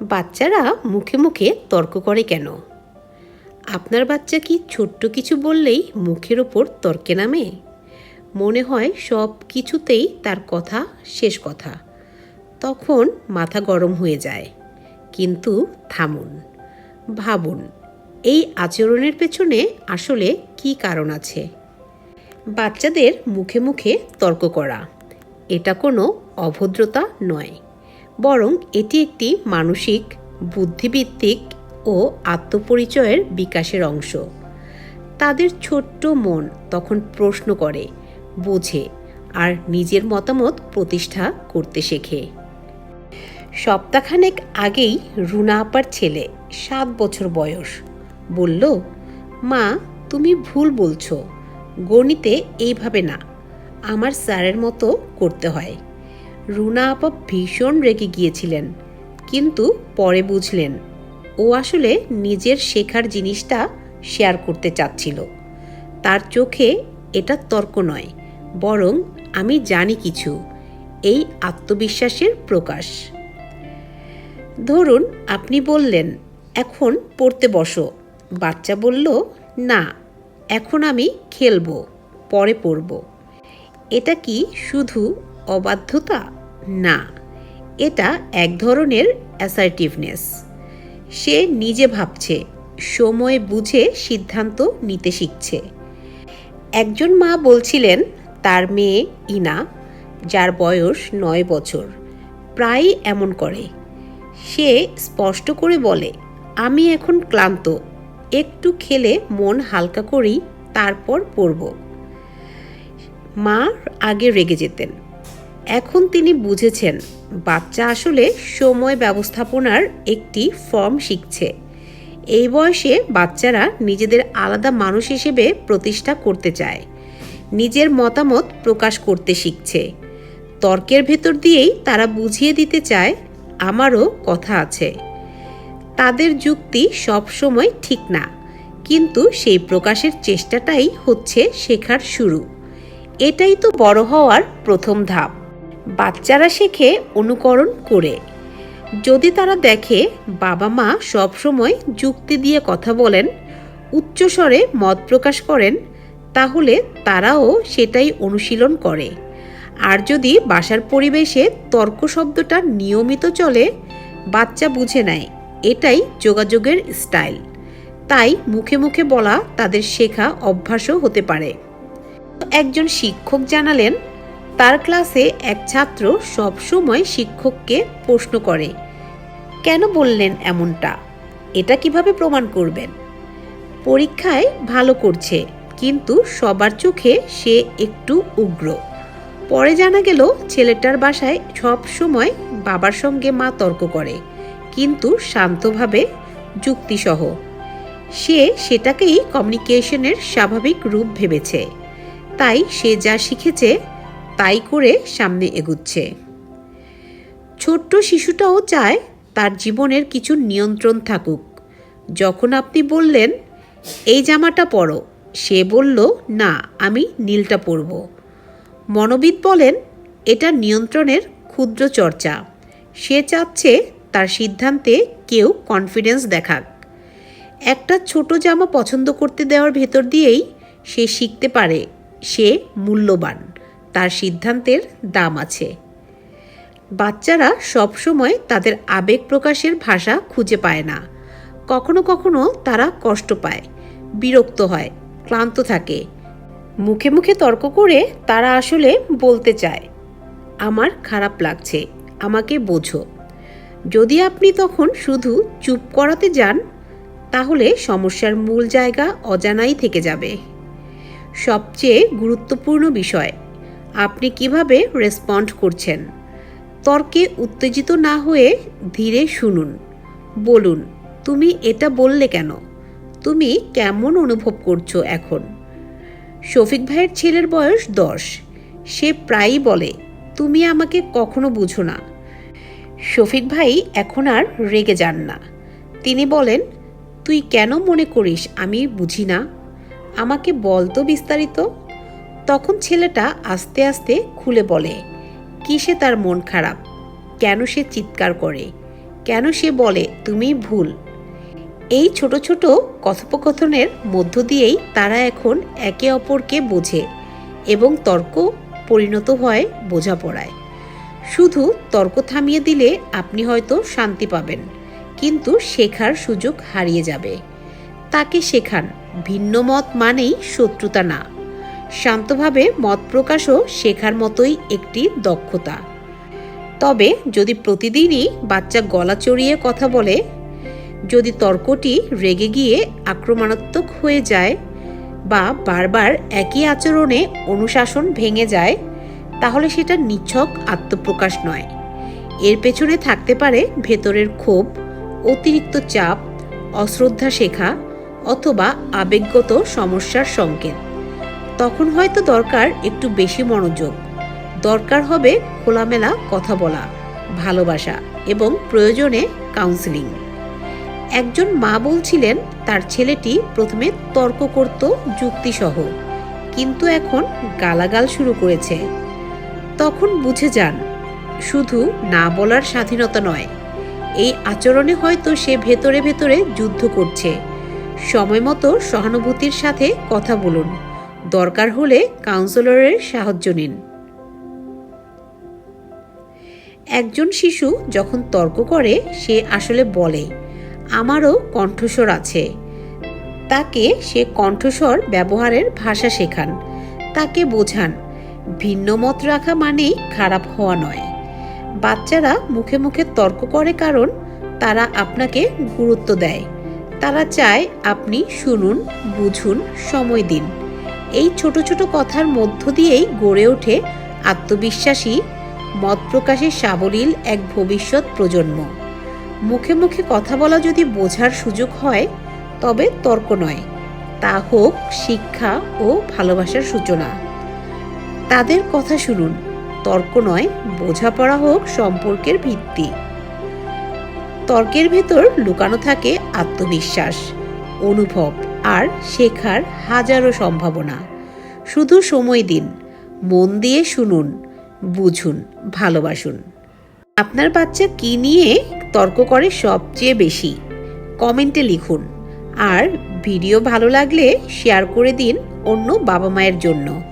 বাচ্চারা মুখে মুখে তর্ক করে কেন? আপনার বাচ্চা কি ছোট্ট কিছু বললেই মুখের ওপর তর্কে নামে? মনে হয় সব কিছুতেই তার কথা শেষ কথা। তখন মাথা গরম হয়ে যায়। কিন্তু থামুন, ভাবুন, এই আচরণের পেছনে আসলে কি কারণ আছে? বাচ্চাদের মুখে মুখে তর্ক করা, এটা কোনো অভদ্রতা নয়। বরং এটি একটি মানসিক বুদ্ধিভিত্তিক ও আত্মপরিচয়ের বিকাশের অংশ। তাদের ছোট্ট মন তখন প্রশ্ন করে, বোঝে আর নিজের মতামত প্রতিষ্ঠা করতে শেখে। সপ্তাহখানেক আগেই রুনা আপার ছেলে, সাত বছর বয়স, বলল, মা, তুমি ভুল বলছো। গণিতে এইভাবে না, আমার স্যারের মতো করতে হয়। রুনা আপা ভীষণ রেগে গিয়েছিলেন। কিন্তু পরে বুঝলেন, ও আসলে নিজের শেখার জিনিসটা শেয়ার করতে চাচ্ছিল। তার চোখে এটা তর্ক নয়, বরং আমি জানি কিছু, এই আত্মবিশ্বাসের প্রকাশ। ধরুন, আপনি বললেন, এখন পড়তে বসো। বাচ্চা বলল, না, এখন আমি খেলব, পরে পড়ব। এটা কি শুধু অবাধ্যতা? না, এটা এক ধরনের অ্যাসার্টিভনেস সে নিজে ভাবছে, সময় বুঝে সিদ্ধান্ত নিতে শিখছে। একজন মা বলছিলেন, তার মেয়ে ইনা, যার বয়স নয় বছর, প্রায়ই এমন করে। সে স্পষ্ট করে বলে, আমি এখন ক্লান্ত, একটু খেলে মন হালকা করি তারপর পড়ব। মা আগে রেগে যেতেন। এখন তিনি বুঝেছেন, বাচ্চা আসলে সময় ব্যবস্থাপনার একটি ফর্ম শিখছে। এই বয়সে বাচ্চারা নিজেদের আলাদা মানুষ হিসেবে প্রতিষ্ঠা করতে চায়, নিজের মতামত প্রকাশ করতে শিখছে। তর্কের ভেতর দিয়েই তারা বুঝিয়ে দিতে চায়, আমারও কথা আছে। তাদের যুক্তি সবসময় ঠিক না, কিন্তু সেই প্রকাশের চেষ্টাটাই হচ্ছে শেখার শুরু। এটাই তো বড় হওয়ার প্রথম ধাপ। বাচ্চারা শেখে অনুকরণ করে। যদি তারা দেখে, বাবা মা সবসময় যুক্তি দিয়ে কথা বলেন, উচ্চস্বরে মত প্রকাশ করেন, তাহলে তারাও সেটাই অনুশীলন করে। আর যদি বাসার পরিবেশে তর্ক শব্দটা নিয়মিত চলে, বাচ্চা বুঝে নেয়, এটাই যোগাযোগের স্টাইল। তাই মুখে মুখে বলা তাদের শেখা অভ্যাসও হতে পারে। একজন শিক্ষক জানালেন তার ক্লাসে এক ছাত্র সবসময় শিক্ষককে প্রশ্ন করে, কেন বললেন এমনটা? এটা কীভাবে প্রমাণ করবেন? পরীক্ষায় ভালো করছে, কিন্তু সবার চোখে সে একটু উগ্র। পরে জানা গেল, ছেলেটার বাসায় সব সময় বাবার সঙ্গে মা তর্ক করে, কিন্তু শান্তভাবে যুক্তিসহ। সে সেটাকেই কমিউনিকেশনের স্বাভাবিক রূপ ভেবেছে। তাই সে যা শিখেছে তাই করে সামনে এগুচ্ছে। ছোট্ট শিশুটাও চায় তার জীবনের কিছু নিয়ন্ত্রণ থাকুক। যখন আপনি বললেন, এই জামাটা পরো, সে বলল, না, আমি নীলটা পরব। মনোবিদ বলেন, এটা নিয়ন্ত্রণের ক্ষুদ্র চর্চা। সে চাচ্ছে তার সিদ্ধান্তে কেউ কনফিডেন্স দেখাক। একটা ছোট জামা পছন্দ করতে দেওয়ার ভেতর দিয়েই সে শিখতে পারে, সে মূল্যবান। তার সিদ্ধান্তের দাম আছে। বাচ্চারা সবসময় তাদের আবেগ প্রকাশের ভাষা খুঁজে পায় না। কখনো কখনো তারা কষ্ট পায়, বিরক্ত হয়, ক্লান্ত থাকে। মুখে মুখে তর্ক করে তারা আসলে বলতে চায়, আমার খারাপ লাগছে, আমাকে বোঝো। যদি আপনি তখন শুধু চুপ করাতে যান, তাহলে সমস্যার মূল জায়গা অজানাই থেকে যাবে। সবচেয়ে গুরুত্বপূর্ণ বিষয় আপনি কীভাবে রেসপন্ড করছেন? তর্কে উত্তেজিত না হয়ে ধীরে শুনুন। বলুন, তুমি এটা বললে কেন? তুমি কেমন অনুভব করছ এখন? শফিক ভাইয়ের ছেলের বয়স দশ। সে প্রায়ই বলে, তুমি আমাকে কখনো বুঝো না। শফিক ভাই এখন আর রেগে যান না। তিনি বলেন, তুই কেন মনে করিস আমি বুঝি না? আমাকে বল তো বিস্তারিত। তখন ছেলেটা আস্তে আস্তে খুলে বলে কিসে তার মন খারাপ? কেন সে চিৎকার করে? কেন সে বলে, তুমি ভুল? এই ছোট ছোট কথোপকথনের মধ্য দিয়েই তারা এখন একে অপরকে বোঝে এবং তর্ক পরিণত হয় বোঝাপড়ায়। শুধু তর্ক থামিয়ে দিলে আপনি হয়তো শান্তি পাবেন, কিন্তু শেখার সুযোগ হারিয়ে যাবে। তাকে শেখান, ভিন্ন মত মানেই শত্রুতা না। শান্তভাবে মত প্রকাশও শেখার মতোই একটি দক্ষতা। তবে যদি প্রতিদিনই বাচ্চা গলা চড়িয়ে কথা বলে, যদি তর্কটি রেগে গিয়ে আক্রমণাত্মক হয়ে যায় বা বারবার একই আচরণে অনুশাসন ভেঙে যায়, তাহলে সেটা নিছক আত্মপ্রকাশ নয়। এর পেছনে থাকতে পারে ভেতরের ক্ষোভ, অতিরিক্ত চাপ, অশ্রদ্ধা শেখা অথবা আবেগগত সমস্যার সংকেত। তখন হয়তো দরকার একটু বেশি মনোযোগ। দরকার হবে খোলামেলা কথা বলা, ভালোবাসা এবং প্রয়োজনে কাউন্সিলিং একজন মা বলছিলেন, তার ছেলেটি প্রথমে তর্ক করত যুক্তিসহ, কিন্তু এখন গালাগাল শুরু করেছে। তখন বুঝে যান, শুধু না বলার স্বাধীনতা নয়, এই আচরণে হয়তো সে ভেতরে ভেতরে যুদ্ধ করছে। সময় মতো সহানুভূতির সাথে কথা বলুন। দরকার হলে কাউন্সিলরের সাহায্য নিন। একজন শিশু যখন তর্ক করে, সে আসলে বলে, আমারও কণ্ঠস্বর আছে। তাকে সে কণ্ঠস্বর ব্যবহারের ভাষা শেখান। তাকে বোঝান, ভিন্ন মত রাখা মানেই খারাপ হওয়া নয়। বাচ্চারা মুখে মুখে তর্ক করে কারণ তারা আপনাকে গুরুত্ব দেয়। তারা চায় আপনি শুনুন, বুঝুন, সময় দিন। এই ছোট ছোট কথার মধ্য দিয়েই গড়ে ওঠে আত্মবিশ্বাসী মত প্রকাশের সাবলীল এক ভবিষ্যৎ প্রজন্ম। মুখে মুখে কথা বলা যদি বোঝার সুযোগ হয়, তবে তর্ক নয়। তা হোক শিক্ষা ও ভালোবাসার সূচনা। তাদের কথা শুনুন, তর্ক নয়, বোঝাপড়া হোক সম্পর্কের ভিত্তি। তর্কের ভেতর লুকানো থাকে আত্মবিশ্বাস, অনুভব। আর শেখার হাজারো সম্ভাবনা। শুধু সময় দিন, মন দিয়ে শুনুন, বুঝুন, ভালোবাসুন। আপনার বাচ্চা কি নিয়ে তর্ক করে সবচেয়ে বেশি? কমেন্টে লিখুন। আর ভিডিও ভালো লাগলে শেয়ার করে দিন অন্য বাবা মায়ের জন্য।